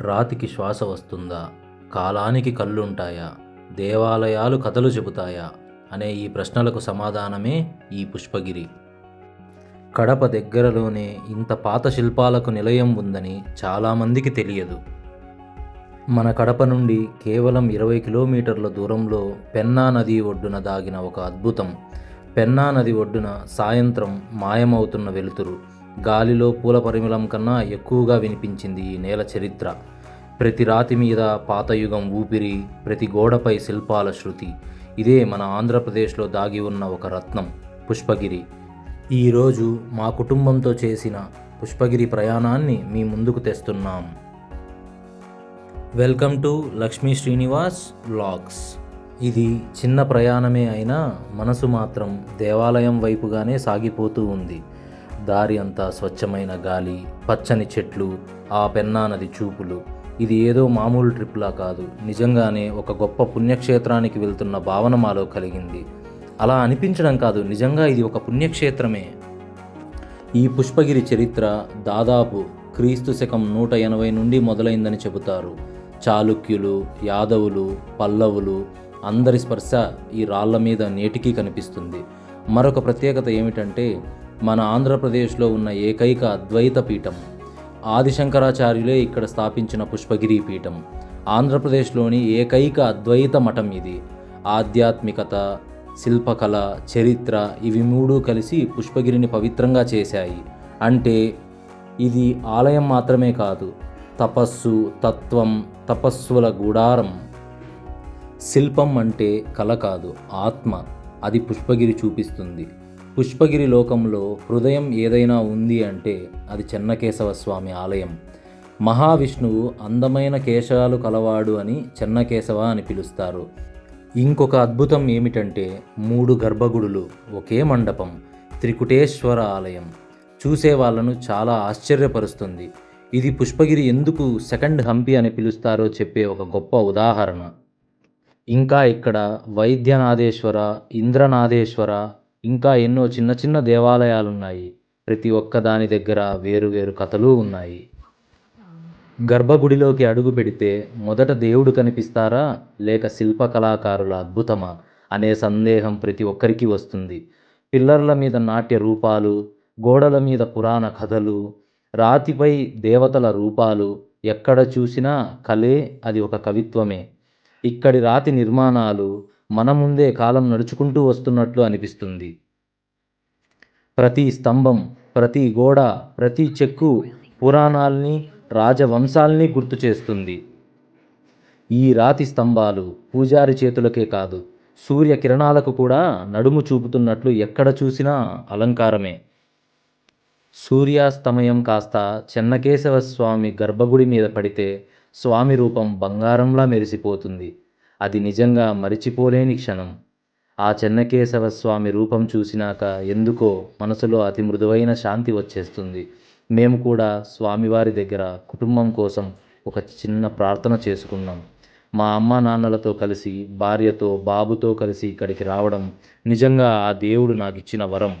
రాతికి శ్వాస వస్తుందా? కాలానికి కళ్ళుంటాయా? దేవాలయాలు కథలు చెబుతాయా? అనే ఈ ప్రశ్నలకు సమాధానమే ఈ పుష్పగిరి. కడప దగ్గరలోనే ఇంత పాత శిల్పాలకు నిలయం ఉందని చాలామందికి తెలియదు. మన కడప నుండి కేవలం ఇరవై కిలోమీటర్ల దూరంలో పెన్నా నది ఒడ్డున దాగిన ఒక అద్భుతం. పెన్నా నది ఒడ్డున సాయంత్రం మాయమవుతున్న వెలుతురు. గాలిలో పూల పరిమళం కన్నా ఎక్కువగా వినిపించింది ఈ నేల చరిత్ర. ప్రతి రాతి మీద పాతయుగం ఊపిరి ప్రతి గోడపై శిల్పాల శృతి. ఇదే మన ఆంధ్రప్రదేశ్లో దాగి ఉన్న ఒక రత్నం పుష్పగిరి. ఈరోజు మా కుటుంబంతో చేసిన పుష్పగిరి ప్రయాణాన్ని మీ ముందుకు తెస్తున్నాం. Welcome to Lakshmi Srinivas vlogs. ఇది చిన్న ప్రయాణమే అయినా మనసు మాత్రం దేవాలయం వైపుగానే సాగిపోతూ ఉంది. దారి అంతా స్వచ్ఛమైన గాలి పచ్చని చెట్లు ఆ పెన్నా నది చూపులు. ఇది ఏదో మామూలు ట్రిప్లా కాదు. నిజంగానే ఒక గొప్ప పుణ్యక్షేత్రానికి వెళ్తున్న భావన మాలో కలిగింది. అలా అనిపించడం కాదు. నిజంగా ఇది ఒక పుణ్యక్షేత్రమే. ఈ పుష్పగిరి చరిత్ర దాదాపు క్రీస్తు శకం నూట ఎనభై నుండి మొదలైందని చెబుతారు. చాళుక్యులు యాదవులు పల్లవులు అందరి స్పర్శ ఈ రాళ్ళ మీద నేటికీ కనిపిస్తుంది. మరొక ప్రత్యేకత ఏమిటంటే మన ఆంధ్రప్రదేశ్లో ఉన్న ఏకైక అద్వైత పీఠం. ఆదిశంకరాచార్యులే ఇక్కడ స్థాపించిన పుష్పగిరి పీఠం. ఆంధ్రప్రదేశ్లోని ఏకైక అద్వైత మఠం ఇది. ఆధ్యాత్మికత శిల్పకళ చరిత్ర ఇవి మూడు కలిసి పుష్పగిరిని పవిత్రంగా చేశాయి. అంటే ఇది ఆలయం మాత్రమే కాదు తపస్సు తత్వం తపస్సుల గుడారం. శిల్పం అంటే కళ కాదు ఆత్మ. అది పుష్పగిరి చూపిస్తుంది. పుష్పగిరి లోకంలో హృదయం ఏదైనా ఉంది అంటే అది చెన్నకేశవ స్వామి ఆలయం. మహావిష్ణువు అందమైన కేశాలు కలవాడు అని చెన్నకేశవ అని పిలుస్తారు. ఇంకొక అద్భుతం ఏమిటంటే మూడు గర్భగుడులు ఒకే మండపం త్రికుటేశ్వర ఆలయం. చూసే వాళ్ళను చాలా ఆశ్చర్యపరుస్తుంది. ఇది పుష్పగిరి ఎందుకు సెకండ్ హంపి అని పిలుస్తారో చెప్పే ఒక గొప్ప ఉదాహరణ. ఇంకా ఇక్కడ వైద్యనాథేశ్వర ఇంద్రనాథేశ్వర ఇంకా ఎన్నో చిన్న చిన్న దేవాలయాలు ఉన్నాయి ప్రతి ఒక్క దాని దగ్గర వేరు వేరు కథలు ఉన్నాయి. గర్భగుడిలోకి అడుగు పెడితే మొదట దేవుడు కనిపిస్తారా? లేక శిల్పకళాకారుల అద్భుతమా? అనే సందేహం ప్రతి ఒక్కరికి వస్తుంది. పిల్లర్ల మీద నాట్య రూపాలు గోడల మీద పురాణ కథలు రాతిపై దేవతల రూపాలు ఎక్కడ చూసినా కలే అది ఒక కవిత్వమే. ఇక్కడి రాతి నిర్మాణాలు మన ముందే కాలం నడుచుకుంటూ వస్తున్నట్లు అనిపిస్తుంది. ప్రతి స్తంభం ప్రతి గోడ ప్రతి చెక్కు పురాణాల్ని రాజవంశాల్ని గుర్తు చేస్తుంది. ఈ రాతి స్తంభాలు పూజారి చేతులకే కాదు సూర్య కిరణాలకు కూడా నడుము చూపుతున్నట్లు ఎక్కడ చూసినా అలంకారమే. సూర్యాస్తమయం కాస్త చెన్నకేశవ స్వామి గర్భగుడి మీద పడితే స్వామి రూపం బంగారంలా మెరిసిపోతుంది. అది నిజంగా మరిచిపోలేని క్షణం. ఆ చెన్నకేశవ స్వామి రూపం చూసినాక ఎందుకో మనసులో అతి మృదువైన శాంతి వచ్చేస్తుంది. మేము కూడా స్వామివారి దగ్గర కుటుంబం కోసం ఒక చిన్న ప్రార్థన చేసుకున్నాం. మా అమ్మ నాన్నలతో కలిసి భార్యతో బాబుతో కలిసి ఇక్కడికి రావడం నిజంగా ఆ దేవుడు నాకు ఇచ్చిన వరం.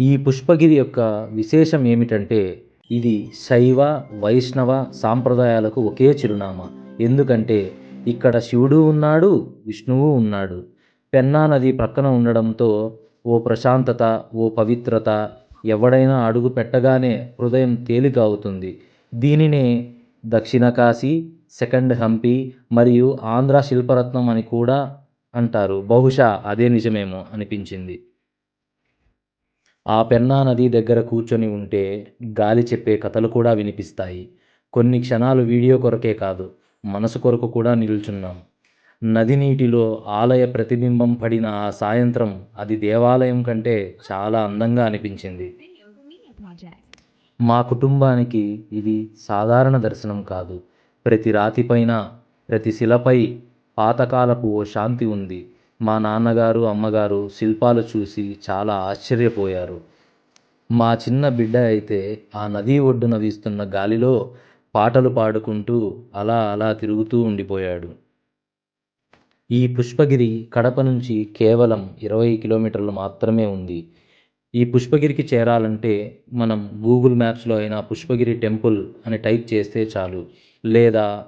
ఈ పుష్పగిరి యొక్క విశేషం ఏమిటంటే ఇది శైవ వైష్ణవ సాంప్రదాయాలకు ఒకే చిరునామా. ఎందుకంటే ఇక్కడ శివుడు ఉన్నాడు విష్ణువు ఉన్నాడు. పెన్నా నది ప్రక్కన ఉండడంతో ఓ ప్రశాంతత ఓ పవిత్రత ఎవడైనా అడుగు పెట్టగానే హృదయం తేలిక అవుతుంది దీనినే దక్షిణ కాశీ సెకండ్ హంపి మరియు ఆంధ్ర శిల్పరత్నం అని కూడా అంటారు. బహుశా అదే నిజమేమో అనిపించింది. ఆ పెన్నా నది దగ్గర కూర్చొని ఉంటే గాలి చెప్పే కథలు కూడా వినిపిస్తాయి. కొన్ని క్షణాలు వీడియో కొరకే కాదు. మనసు కొరకు కూడా నిల్చున్నాం. నది నీటిలో ఆలయ ప్రతిబింబం పడిన ఆ సాయంత్రం అది దేవాలయం కంటే చాలా అందంగా అనిపించింది. మా కుటుంబానికి ఇది సాధారణ దర్శనం కాదు. ప్రతి రాతిపైన ప్రతి శిలపై పాతకాలపు ఓ శాంతి ఉంది. మా నాన్నగారు అమ్మగారు శిల్పాలు చూసి చాలా ఆశ్చర్యపోయారు. మా చిన్న బిడ్డ అయితే ఆ నది ఒడ్డున వీస్తున్న గాలిలో పాటలు పాడుకుంటూ అలా అలా తిరుగుతూ ఉండిపోయాడు. ఈ పుష్పగిరి కడప నుంచి కేవలం ఇరవై కిలోమీటర్లు మాత్రమే ఉంది. ఈ పుష్పగిరికి చేరాలంటే మనం గూగుల్ మ్యాప్స్లో అయినా పుష్పగిరి టెంపుల్ అని టైప్ చేస్తే చాలు. లేదా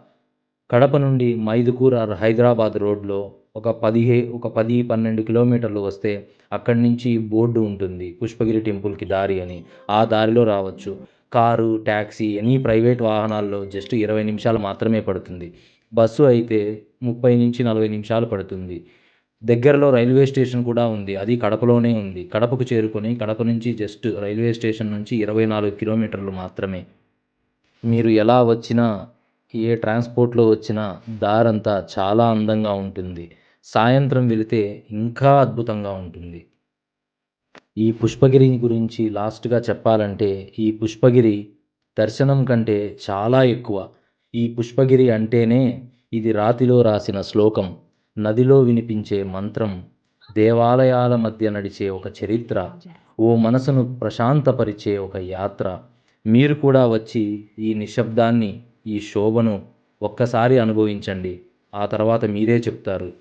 కడప నుండి మైదుకూర్ ఆర్ హైదరాబాద్ రోడ్లో ఒక పదిహే ఒక పది పన్నెండు కిలోమీటర్లు వస్తే అక్కడి నుంచి బోర్డు ఉంటుంది పుష్పగిరి టెంపుల్కి దారి అని. ఆ దారిలో రావచ్చు. కారు ట్యాక్సీ ఎనీ ప్రైవేట్ వాహనాల్లో జస్ట్ ఇరవై నిమిషాలు మాత్రమే పడుతుంది. బస్సు అయితే ముప్పై నుంచి నలభై నిమిషాలు పడుతుంది. దగ్గరలో రైల్వే స్టేషన్ కూడా ఉంది. అది కడపలోనే ఉంది. కడపకు చేరుకొని కడప నుంచి జస్ట్ రైల్వే స్టేషన్ నుంచి ఇరవై నాలుగు కిలోమీటర్లు మాత్రమే. మీరు ఎలా వచ్చినా ఏ ట్రాన్స్పోర్ట్లో వచ్చినా దారంతా చాలా అందంగా ఉంటుంది. సాయంత్రం వెళితే ఇంకా అద్భుతంగా ఉంటుంది. ఈ పుష్పగిరి గురించి లాస్ట్గా చెప్పాలంటే ఈ పుష్పగిరి దర్శనం కంటే చాలా ఎక్కువ. ఈ పుష్పగిరి అంటేనే ఇది రాతిలో రాసిన శ్లోకం నదిలో వినిపించే మంత్రం దేవాలయాల మధ్య నడిచే ఒక చరిత్ర ఓ మనసును ప్రశాంతపరిచే ఒక యాత్ర. మీరు కూడా వచ్చి ఈ నిశ్శబ్దాన్ని ఈ శోభను ఒక్కసారి అనుభవించండి. ఆ తర్వాత మీరే చెప్తారు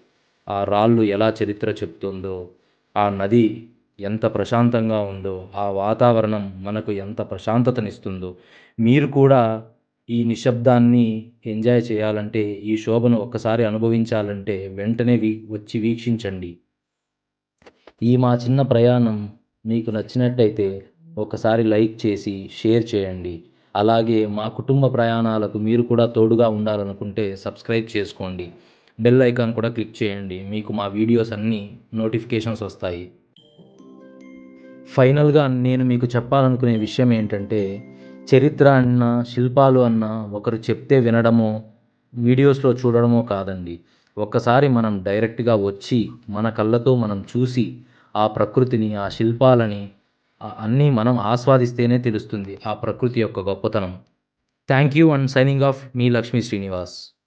ఆ రాళ్ళు ఎలా చరిత్ర చెప్తుందో ఆ నది ఎంత ప్రశాంతంగా ఉందో ఆ వాతావరణం మనకు ఎంత ప్రశాంతతనిస్తుందో. మీరు కూడా ఈ నిశ్శబ్దాన్ని ఎంజాయ్ చేయాలంటే ఈ శోభను ఒక్కసారి అనుభవించాలంటే వెంటనే వీ వచ్చి వీక్షించండి. ఈ మా చిన్న ప్రయాణం మీకు నచ్చినట్టయితే ఒకసారి లైక్ చేసి షేర్ చేయండి. అలాగే మా కుటుంబ ప్రయాణాలకు మీరు కూడా తోడుగా ఉండాలనుకుంటే సబ్స్క్రైబ్ చేసుకోండి. బెల్ ఐకాన్ కూడా క్లిక్ చేయండి. మీకు మా వీడియోస్ అన్నీ నోటిఫికేషన్స్ వస్తాయి. ఫైనల్గా నేను మీకు చెప్పాలనుకునే విషయం ఏంటంటే చరిత్ర అన్నా శిల్పాలు అన్నా ఒకరు చెప్తే వినడమో వీడియోస్లో చూడడమో కాదండి. ఒక్కసారి మనం డైరెక్ట్గా వచ్చి మన కళ్ళతో మనం చూసి ఆ ప్రకృతిని ఆ శిల్పాలని అన్నీ మనం ఆస్వాదిస్తేనే తెలుస్తుంది ఆ ప్రకృతి యొక్క గొప్పతనం. Thank you and signing off me Lakshmi Srinivas.